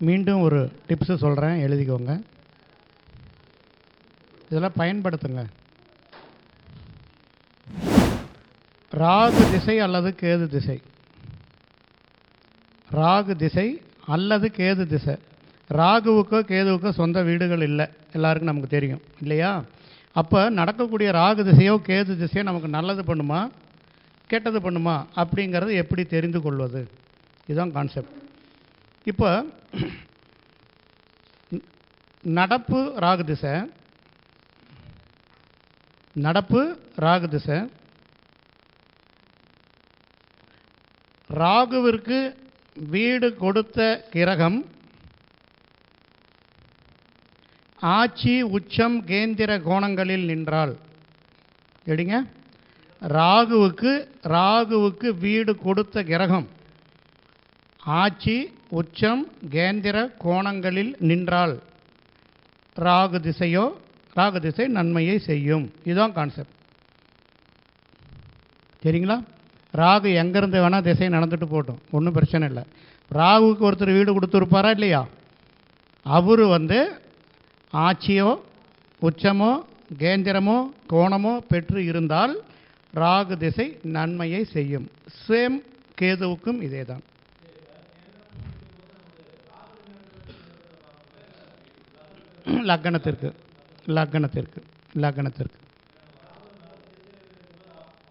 மீண்டும் ஒரு டிப்ஸு சொல்கிறேன் எழுதிக்கோங்க. இதெல்லாம் பயன்படுத்துங்க. ராகு திசை அல்லது கேது திசை. ராகு திசை அல்லது கேது திசை. ராகுவுக்கோ கேதுவுக்கோ சொந்த வீடுகள் இல்லை. எல்லாருக்கும் நமக்கு தெரியும். இல்லையா? அப்போ நடக்கக்கூடிய ராகு திசையோ கேது திசையோ நமக்கு நல்லது பண்ணுமா? கெட்டது பண்ணுமா? அப்படிங்கிறது எப்படி தெரிந்து கொள்வது? இதுதான் கான்செப்ட் இப்போ நடப்பு ராகு திசை நடப்பு ராகு திசை ராகுவிற்கு வீடு கொடுத்த கிரகம் ஆட்சி உச்சம் கேந்திர கோணங்களில் நின்றால் எடுங்க ராகுவுக்கு ராகுவுக்கு வீடு கொடுத்த கிரகம் ஆட்சி உச்சம் கேந்திர கோணங்களில் நின்றால் ராகு திசையோ ராகு திசை நன்மையை செய்யும். இதுதான் கான்செப்ட் சரிங்களா? ராகு எங்கேருந்து வேணால் திசை நடந்துட்டு போட்டோம். ஒன்றும் பிரச்சனை இல்லை. ராகுவுக்கு ஒருத்தர் வீடு கொடுத்துருப்பாரா இல்லையா? அவர் வந்து ஆட்சியோ உச்சமோ கேந்திரமோ கோணமோ பெற்று இருந்தால் ராகு திசை நன்மையை செய்யும். சேம் கேதுவுக்கும் இதே தான் லக்கணத்திற்கு லக்கணத்திற்கு லக்கணத்திற்கு.